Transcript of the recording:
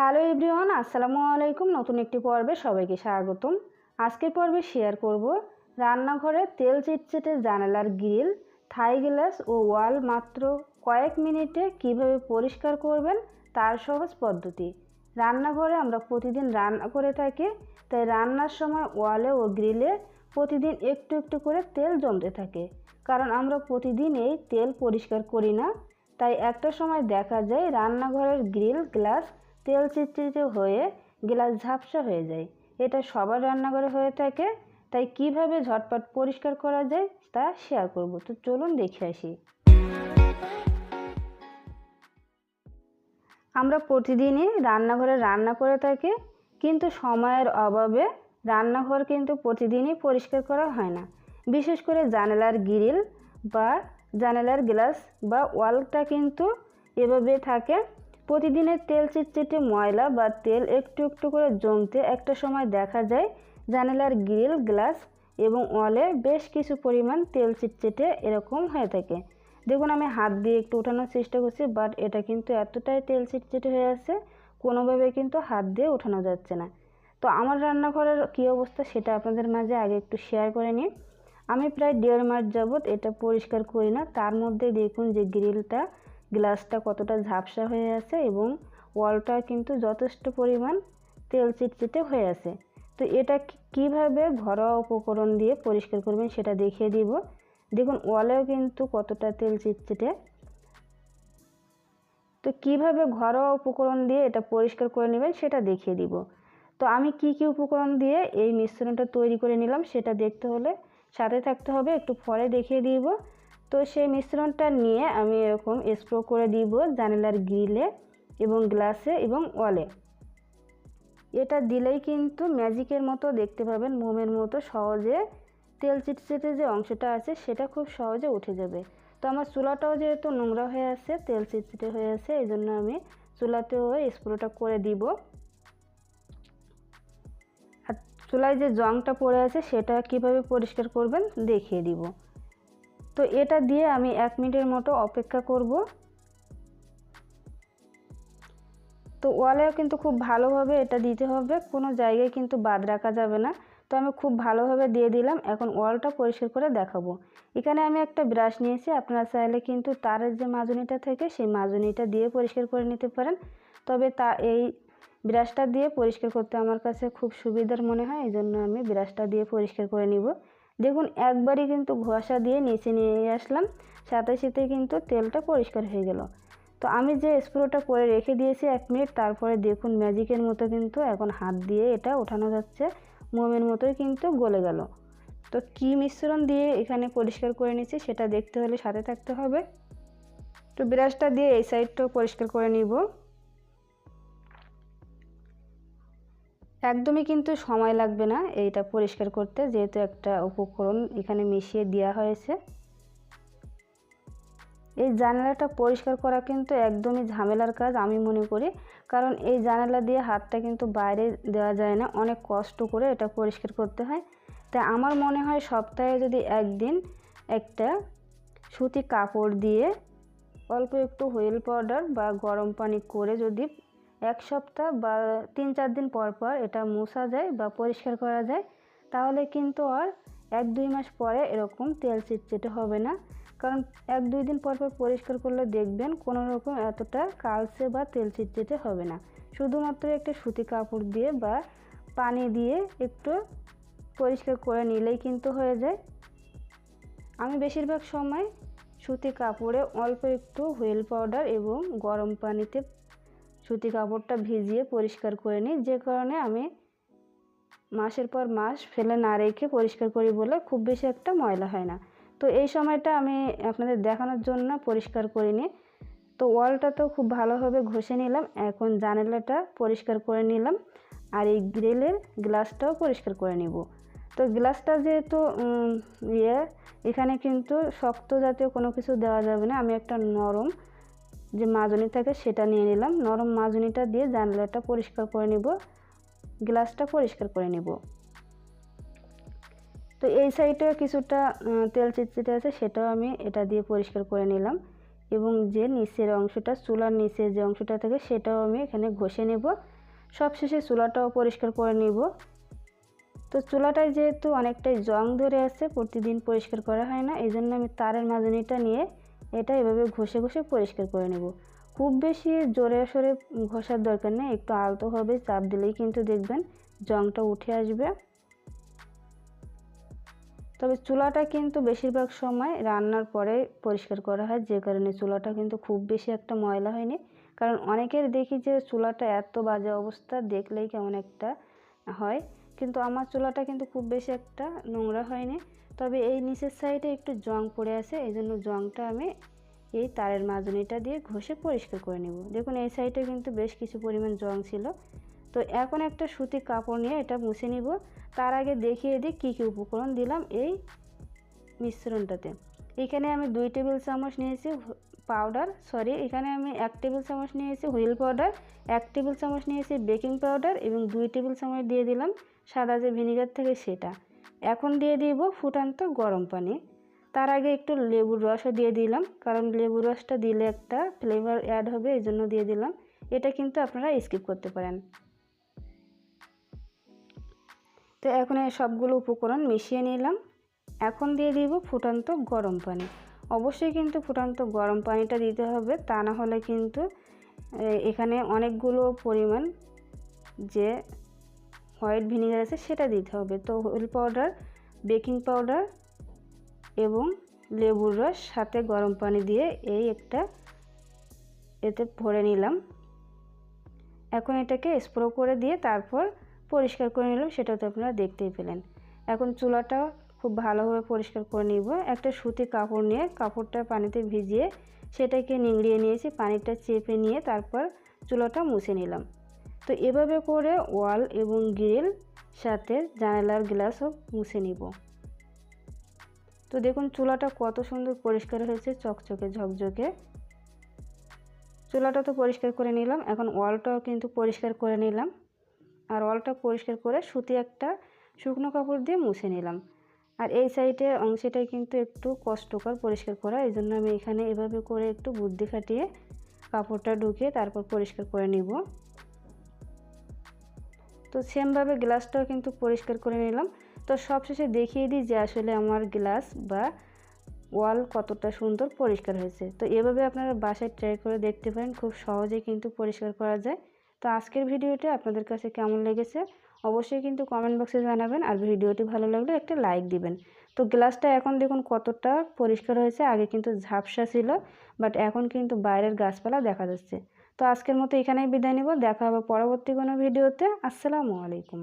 Hello everyone, আসসালামু আলাইকুম। নতুন একটি পর্বে সবাইকে স্বাগতম। আজকের পর্বে শেয়ার করব রান্নাঘরে তেল চিটচিটে জানালার গ্রিল, থাই গ্লাস ও ওয়াল মাত্র কয়েক মিনিটে কীভাবে পরিষ্কার করবেন তার সহজ পদ্ধতি। রান্নাঘরে আমরা প্রতিদিন রান্না করে থাকি, তাই রান্নার সময় ওয়ালে ও গ্রিলে প্রতিদিন একটু একটু করে তেল জমতে থাকে। কারণ আমরা প্রতিদিন এই তেল পরিষ্কার করি না, তাই একটা সময় দেখা যায় রান্নাঘরের গ্রিল, গ্লাস তেল চিটচিটে হয়ে গ্লাস ঝাপসা হয়ে যায়। এটা সবার রান্নাঘরে হয়ে থাকে, তাই কীভাবে ঝটপট পরিষ্কার করা যায় তা শেয়ার করব। তো চলুন দেখে আসি। আমরা প্রতিদিনই রান্নাঘরে রান্না করে থাকি, কিন্তু সময়ের অভাবে রান্নাঘর কিন্তু প্রতিদিনই পরিষ্কার করা হয় না। বিশেষ করে জানালার গ্রিল বা জানালার গ্লাস বা ওয়ালটা কিন্তু এভাবে থাকে প্রতিদিনের তেল চিটচিটে ময়লা বা তেল একটু একটু করে জমতে একটা সময় দেখা যায়। জানালার গ্রিল, গ্লাস এবং ওয়ালে বেশ কিছু পরিমাণ তেল চিটচিটে এরকম হয়ে থাকে। দেখুন, আমি হাত দিয়ে একটু ওঠানোর চেষ্টা করছি বাট এটা কিন্তু এতটাই তেল চিটচিটে হয়ে আছে, কোনোভাবে কিন্তু হাত দিয়ে ওঠানো যাচ্ছে না। তো আমার রান্নাঘরের কী অবস্থা সেটা আপনাদের মাঝে আগে একটু শেয়ার করে নিই। আমি প্রায় দেড় মাস যাবৎ এটা পরিষ্কার করি না। তার মধ্যে দেখুন যে গ্রিলটা গ্লাসটা কতটা ঝাপসা হয়ে আছে এবং ওয়ালটা কিন্তু যথেষ্ট পরিমাণ তেল চিটচিটে হয়ে আছে। তো এটা কীভাবে ঘরোয়া উপকরণ দিয়ে পরিষ্কার করবেন সেটা দেখিয়ে দিব। দেখুন, ওয়ালেও কিন্তু কতটা তেল চিটচিটে। তো কীভাবে ঘরোয়া উপকরণ দিয়ে এটা পরিষ্কার করে নেবেন সেটা দেখিয়ে দিব। তো আমি কি কি উপকরণ দিয়ে এই মিশ্রণটা তৈরি করে নিলাম সেটা দেখতে হলে সাথে থাকতে হবে। একটু পরে দেখিয়ে দিব। তো সেই মিশ্রণটা নিয়ে আমি এরকম স্প্রো করে দিব জানালার গ্রিলে এবং গ্লাসে এবং ওয়ালে। এটা দিলেই কিন্তু ম্যাজিকের মতো দেখতে পাবেন, মোমের মতো সহজে তেল চিটচিটে যে অংশটা আছে সেটা খুব সহজে উঠে যাবে। তো আমার চুলাটাও যেহেতু নোংরা হয়ে আছে, তেল চিটচিটে হয়ে আছে, এই জন্য আমি চুলাতেও স্প্রোটা করে দিব। আর চুলায় যে জংটা পড়ে আছে সেটা কীভাবে পরিষ্কার করবেন দেখিয়ে দিব। তো এটা দিয়ে আমি এক মিনিটের মতো অপেক্ষা করব। তো ওয়ালেও কিন্তু খুব ভালোভাবে এটা দিতে হবে, কোনো জায়গায় কিন্তু বাদ রাখা যাবে না। তো আমি খুব ভালোভাবে দিয়ে দিলাম, এখন ওয়ালটা পরিষ্কার করে দেখাবো। এখানে আমি একটা ব্রাশ নিয়েছি, আপনারা চাইলে কিন্তু তারের যে মাজুনিটা থাকে, সেই মাজুনিটা দিয়ে পরিষ্কার করে নিতে পারেন। তবে তা, এই ব্রাশটা দিয়ে পরিষ্কার করতে আমার কাছে খুব সুবিধার মনে হয়, এই জন্য আমি ব্রাশটা দিয়ে পরিষ্কার করে নিব। দেখুন, একবারই কিন্তু ঘষা দিয়ে নিচে নিয়ে আসলাম। সাথে সাথে কিন্তু তেলটা পরিষ্কার হয়ে গেল। তো আমি যে স্প্রোটা করে রেখে দিয়েছি এক মিনিট, তারপরে দেখুন ম্যাজিকের মতো কিন্তু এখন হাত দিয়ে এটা ওঠানো যাচ্ছে। মোমের মতোই কিন্তু গলে গেল। তো কি মিশ্রণ দিয়ে এখানে পরিষ্কার করে নিচ্ছি সেটা দেখতে হলে সাথে থাকতে হবে। তো ব্রাশটা দিয়ে এই সাইডটাও পরিষ্কার করে নিব। একদমই কিন্তু সময় লাগবে না এইটা পরিষ্কার করতে, যেহেতু একটা উপকরণ এখানে মিশিয়ে দেওয়া হয়েছে। এই জানালাটা পরিষ্কার করা কিন্তু একদমই ঝামেলার কাজ আমি মনে করি, কারণ এই জানালা দিয়ে হাতটা কিন্তু বাইরে দেওয়া যায় না, অনেক কষ্ট করে এটা পরিষ্কার করতে হয়। তাই আমার মনে হয় সপ্তাহে যদি একদিন একটা সুতি কাপড় দিয়ে অল্প একটু হুইল পাউডার বা গরম পানি করে যদি এক সপ্তাহ বা তিন চার দিন পর পর এটা মোছা যায় বা পরিষ্কার করা যায়, তাহলে কিন্তু আর এক দুই মাস পরে এরকম তেল চিটচিটে হবে না। কারণ এক দুই দিন পর পর পরিষ্কার করলে দেখবেন কোনো রকম এতটা কালচে বা তেল চিটচিটে হবে না। শুধুমাত্র একটা সুতি কাপড় দিয়ে বা পানি দিয়ে একটু পরিষ্কার করে নিলেই কিন্তু হয়ে যায়। আমি বেশিরভাগ সময় সুতি কাপড়ে অল্প একটু হুইল পাউডার এবং গরম পানিতে সুতি কাপড়টা ভিজিয়ে পরিষ্কার করে নিই। যে কারণে আমি মাসের পর মাস ফেলে না রেখে পরিষ্কার করি বলে খুব বেশি একটা ময়লা হয় না। তো এই সময়টা আমি আপনাদের দেখানোর জন্য পরিষ্কার করিনি তো ওয়ালটা তো খুব ভালোভাবে ঘষে নিলাম। এখন জানালাটা পরিষ্কার করে নিলাম। আর এই গ্রিলের গ্লাসটাও পরিষ্কার করে নিব। তো গ্লাসটা যেহেতু ইয়ে এখানে কিন্তু শক্ত জাতীয় কোনো কিছু দেওয়া যাবে না। আমি একটা নরম যে মাজনি থাকে সেটা নিয়ে নিলাম। নরম মাজনিটা দিয়ে জানলাটা পরিষ্কার করে নিব। গ্লাসটা পরিষ্কার করে নিব। তো এই সাইডে কিছুটা তেল চিটচিটে আছে, সেটাও আমি এটা দিয়ে পরিষ্কার করে নিলাম। এবং যে নিচের অংশটা, চুলার নিচের যে অংশটা থাকে, সেটাও আমি এখানে ঘষে নেব। সবশেষে চুলাটাও পরিষ্কার করে নিব। তো চুলাটায় যেহেতু অনেকটাই জং ধরে আছে, প্রতিদিন পরিষ্কার করা হয় না এই জন্য আমি তারের মাজনিটা নিয়ে এটা এভাবে ঘষে ঘষে পরিষ্কার করে নেব। খুব বেশি জোরে সরে ঘষার দরকার নেই, একটু আলতোভাবে চাপ দিলেই কিন্তু দেখবেন জংটা উঠে আসবে। তবে চুলাটা কিন্তু বেশিরভাগ সময় রান্নার পরে পরিষ্কার করা হয়, যে কারণে চুলাটা কিন্তু খুব বেশি একটা ময়লা হয়নি। কারণ অনেকের দেখি যে চুলাটা এত বাজে অবস্থা, দেখলেই কেমন একটা হয়। কিন্তু আমার চুলাটা কিন্তু খুব বেশি একটা নোংরা হয়নি। তবে এই নিচের সাইডে একটু জং পড়ে আছে, এই জন্য জংটা আমি এই তারের মাজনিটা দিয়ে ঘষে পরিষ্কার করে নেব। দেখুন, এই সাইডে কিন্তু বেশ কিছু পরিমাণ জং ছিল। তো এখন একটা সুতি কাপড় নিয়ে এটা মুছে নিব। তার আগে দেখিয়ে দিই কী কী উপকরণ দিলাম এই মিশ্রণটাতে। এখানে আমি দুই টেবিল চামচ নিয়েছি পাউডার সরি এখানে আমি এক টেবিল চামচ নিয়েছি হুইল পাউডার এক টেবিল চামচ নিয়েছি বেকিং পাউডার এবং দুই টেবিল চামচ দিয়ে দিলাম সাদা যে ভিনিগার থেকে সেটা। এখন দিয়ে দিব ফুটান্ত গরম পানি। তার আগে একটু লেবুর রসও দিয়ে দিলাম, কারণ লেবুর রসটা দিলে একটা ফ্লেভার অ্যাড হবে, এই জন্য দিয়ে দিলাম। এটা কিন্তু আপনারা স্কিপ করতে পারেন। তো এখন সবগুলো উপকরণ মিশিয়ে নিলাম। এখন দিয়ে দিব ফুটান্ত গরম পানি। অবশ্যই কিন্তু ফুটান্ত গরম পানিটা দিতে হবে। তা না হলে কিন্তু এখানে অনেকগুলো পরিমাণ যে হোয়াইট ভিনিগার আছে সেটা দিতে হবে। তো হুইল পাউডার বেকিং পাউডার এবং লেবুর রস সাথে গরম পানি দিয়ে এই একটা এতে ভরে নিলাম। এখন এটাকে স্প্রো করে দিয়ে তারপর পরিষ্কার করে নিলাম সেটা তো আপনারা দেখতেই পেলেন। এখন চুলাটা খুব ভালোভাবে পরিষ্কার করে নিব। একটা সুতি কাপড় নিয়ে কাপড়টা পানিতে ভিজিয়ে সেটাকে নিংড়িয়ে নিয়েছি, পানিটা চেপে নিয়ে তারপর চুলাটা মুছে নিলাম। তো এভাবে করে ওয়াল এবং গ্রিল সাথে জানালার গ্লাসও মুছে নিব। তো দেখুন চুলাটা কত সুন্দর পরিষ্কার হয়েছে, চকচকে ঝকঝকে। চুলাটা তো পরিষ্কার করে নিলাম, এখন ওয়ালটাও কিন্তু পরিষ্কার করে নিলাম। আর ওয়ালটা পরিষ্কার করে সুতি একটা শুকনো কাপড় দিয়ে মুছে নিলাম। আর এই সাইডের অংশটাই কিন্তু একটু কষ্টকর পরিষ্কার করা, এই জন্য আমি এখানে এভাবে করে একটু বুদ্ধি খাটিয়ে কাপড়টা ঢুকিয়ে তারপর পরিষ্কার করে নিব। তো সেমভাবে গ্লাসটাও কিন্তু পরিষ্কার করে নিলাম। তো সবশেষে দেখিয়ে দিই যে আসলে আমার গ্লাস বা ওয়াল কতটা সুন্দর পরিষ্কার হয়েছে। তো এভাবে আপনারা বাসায় ট্রাই করে দেখতে পারেন, খুব সহজে কিন্তু পরিষ্কার করা যায়। তো আজকের ভিডিওটা আপনাদের কাছে কেমন লেগেছে? অবশ্যই কিন্তু কমেন্ট বক্সে জানাবেন আর ভিডিওটি ভালো লাগলে একটা লাইক দিবেন। তো গ্লাসটা এখন দেখুন কতটা পরিষ্কার হয়েছে, আগে কিন্তু ঝাপসা ছিল বাট এখন কিন্তু বাইরের গাছপালা দেখা যাচ্ছে। তো আজকের মতো এখানেই বিদায় নেব, দেখা হবে পরবর্তী কোনো ভিডিওতে, আসসালামু আলাইকুম।